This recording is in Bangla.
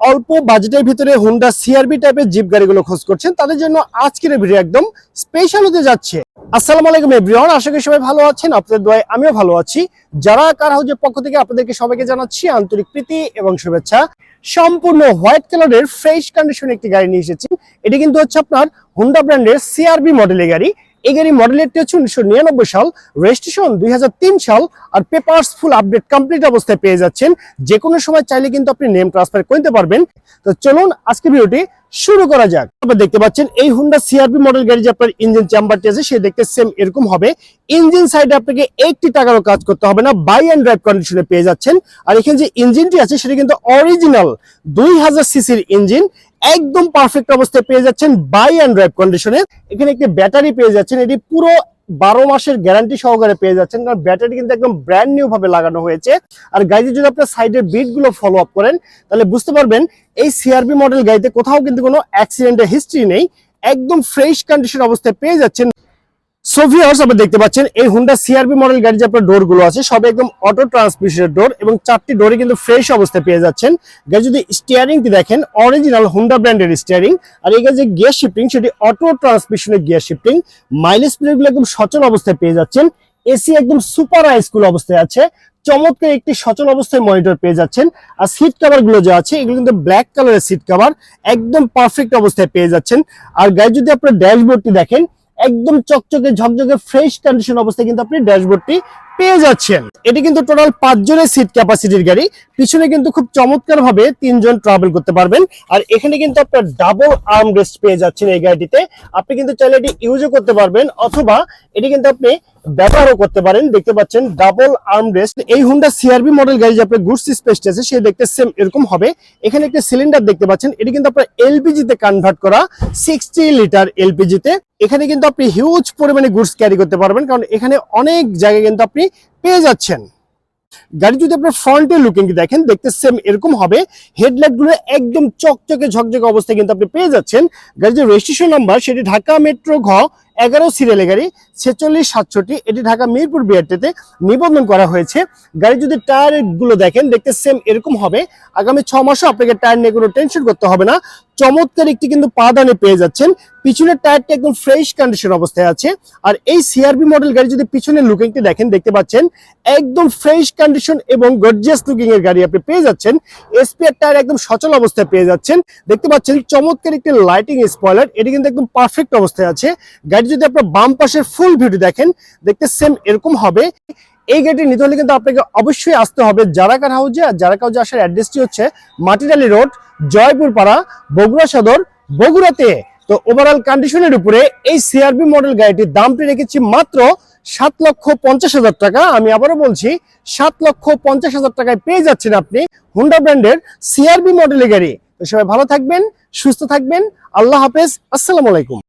অল্প বাজেটের ভিতরে হুন্ডা সিআরবি টাইপের জিপ গাড়িগুলো খোঁজ করছেন। তাদের জন্য আজকের ভিডিও একদম স্পেশাল হতে যাচ্ছে। আসসালামু আলাইকুম এভরিওয়ান আশা করি সবাই ভালো আছেন, আপনাদের দোয়ায় আমিও ভালো আছি। যারা কার হাউজের পক্ষ থেকে আপনাদেরকে সবাইকে জানাচ্ছি আন্তরিক প্রীতি এবং শুভেচ্ছা। সম্পূর্ণ হোয়াইট কালারের ফ্রেশ কন্ডিশন একটি গাড়ি নিয়ে এসেছি। এটি কিন্তু হচ্ছে আপনার হুন্ডা ব্র্যান্ডের সিআরবি মডেলের গাড়ি। এই গাড়ি মডেলেরটি হচ্ছে উনিশশো নিরানব্বই সাল রেজিস্ট্রেশন দুই হাজার তিন সাল, আর পেপার্স ফুল আপডেট কমপ্লিট অবস্থায় পেয়ে যাচ্ছেন। যে কোনো সময় চাইলে কিন্তু আপনি নেম ট্রান্সফার করতে পারবেন। তো চলুন আজকে ভিডিওটি শুরু করা যাক। আপনারা দেখতে পাচ্ছেন, এই হুন্ডা সিআরপি মডেল গাড়ি যে আপনার ইঞ্জিন চেম্বারটি আছে, সে দেখতে সেম এরকম হবে। ইঞ্জিন সাইডে আপনাকে একটি টাকারও কাজ করতে হবে না বাই অ্যান্ড ড্রাইভ কন্ডিশনে পেয়ে যাচ্ছেন। আর এখানে যে ইঞ্জিনটি আছে, সেটি কিন্তু অরিজিনাল দুই হাজার সিসির ইঞ্জিন একদম পারফেক্ট অবস্থায় পেয়ে যাচ্ছেন বাই অ্যান্ড ড্রাইভ কন্ডিশনে এখানে একটি ব্যাটারি পেয়ে যাচ্ছেন, এটি পুরো বারো মাসের গ্যারান্টি সহকারে পেয়ে যাচ্ছেন, কারণ ব্যাটারি কিন্তু একদম ব্র্যান্ড নিউ ভাবে লাগানো হয়েছে। আর গাড়িতে যদি আপনার সাইডের বিটগুলো ফলো আপ করেন, তাহলে বুঝতে পারবেন এই সিআরবি মডেল গাড়িতে কোথাও কিন্তু কোনো অ্যাক্সিডেন্টের হিস্ট্রি নেই। একদম ফ্রেশ কন্ডিশন অবস্থায় পেয়ে যাচ্ছেন। সোভিয়ার্স আপনি দেখতে পাচ্ছেন, এই হুন্ডা সিআরবি মডেল গাড়ি যে আপনার ডোরগুলো আছে সব একদম অটো ট্রান্সমিশনের ডোর এবং চারটি ডোরে কিন্তু ফ্রেশ অবস্থায় পেয়ে যাচ্ছেন। গাড়ি যদি স্টিয়ারিংটি দেখেন অরিজিনাল হুন্ডা ব্র্যান্ডের স্টিয়ারিং আর এই যে গিয়ার শিফটিং সেটি অটো ট্রান্সমিশনের গিয়ার শিফটিং মাইলেজ প্লেটগুলো একদম সচল অবস্থায় পেয়ে যাচ্ছেন। এসি একদম সুপার হাইস্কুল অবস্থায় আছে। চমৎকার একটি সচল অবস্থায় মনিটর পেয়ে যাচ্ছেন। আর সিট কভারগুলো যে আছে, এগুলো কিন্তু ব্ল্যাক কালারের সিট কভার একদম পারফেক্ট অবস্থায় পেয়ে যাচ্ছেন। আর গাড়ি যদি আপনার ড্যাশবোর্ডটি দেখেন একদম চকচকে ঝকঝকে ফ্রেশ কন্ডিশন অবস্থায় কিন্তু আপনি ড্যাশবোর্ডটি পেয়ে যাচ্ছেন। এটি কিন্তু টোটাল পাঁচজনের সিট ক্যাপাসিটির গাড়ি। পিছনে কিন্তু খুব চমৎকার ভাবে তিনজন ট্রাভেল করতে পারবেন। আর এখানে কিন্তু আপনার ডাবল আর্ম রেস্ট পেয়ে যাচ্ছেন এই গাড়িটিতে। আপনি কিন্তু চাইলে এটি ইউজও করতে পারবেন, অথবা এটি কিন্তু আপনি ব্যবহারও করতে পারেন। দেখতে পাচ্ছেন ডাবল আর্ম রেস্ট এই হুন্ডা সিআরবি মডেল গাড়ি যে আপনার গুডস স্পেসটি আছে, সে দেখতে সেম এরকম হবে। এখানে একটা সিলিন্ডার দেখতে পাচ্ছেন। এটি কিন্তু আপনার এলপিজি তে কনভার্ট করা সিক্সটি লিটার এলপিজি তে। এখানে কিন্তু আপনি হিউজ পরিমাণে গুডস ক্যারি করতে পারবেন। কারণ এখানে অনেক জায়গায় কিন্তু আপনি পেয়ে যাচ্ছেন। গাড়ি যদি আপনার ফ্রন্টে লুকিং দেখেন, দেখতে সেম এরকম হবে। হেডলাইটগুলো একদম চকচকে ঝকঝকে অবস্থায় কিন্তু আপনি পেয়ে যাচ্ছেন। গাড়ির যে রেজিস্ট্রেশন নাম্বার সেটি ঢাকা মেট্রো ঘ এগারো সিরিয়ালের গাড়ি, ছেচল্লিশ, সাতষট্টি, এটি ঢাকা মিরপুর বিআরটিতে নিবন্ধন করা হয়েছে। গাড়ি যদি টায়ারগুলো দেখেন, দেখতে সেম এরকম হবে। আগামী ছ মাসও আপনাকে টায়ার নিয়ে কোনো টেনশন করতে হবে না। চমৎকার একটি কিন্তু পাদানে পেয়ে যাচ্ছেন। পিছনের টায়ারটা একদম ফ্রেশ কন্ডিশন অবস্থায় আছে। আর এই সিআরবি মডেল গাড়ি যদি পিছনের লুকিংটি দেখেন, দেখতে পাচ্ছেন, একদম ফ্রেশ কন্ডিশন এবং গর্জিয়াস লুকিং এর গাড়ি আপনি পেয়ে যাচ্ছেন। এসপিআর টায়ার একদম সচল অবস্থায় পেয়ে যাচ্ছেন। দেখতে পাচ্ছেন, চমৎকার একটি লাইটিং স্পয়লার এটি কিন্তু একদম পারফেক্ট অবস্থায় আছে। গাড়ি যদি আপনার বাম পাশের ফুল ভিউটি দেখেন, দেখতে সেম এরকম হবে। এই গাড়িটি নিতে হলে কিন্তু আপনাকে অবশ্যই আসতে হবে জারাকার হাউজে আর জারাকা হাউজে আসার অ্যাড্রেসটি হচ্ছে মাটিডালি রোড জয়পুর পাড়া বগুড়া সদর, বগুড়াতে। তো ওভারঅল কন্ডিশনের উপরে এই সিআরবি মডেল গাড়িটির দামটি রেখেছি মাত্র সাত লক্ষ পঞ্চাশ হাজার টাকা। আমি আবারও বলছি, সাত লক্ষ পঞ্চাশ হাজার টাকায় পেয়ে যাচ্ছেন আপনি হুন্ডা ব্র্যান্ডের সিআরবি মডেলের গাড়ি। সবাই ভালো থাকবেন, সুস্থ থাকবেন। আল্লাহ হাফেজ, আসসালামু আলাইকুম।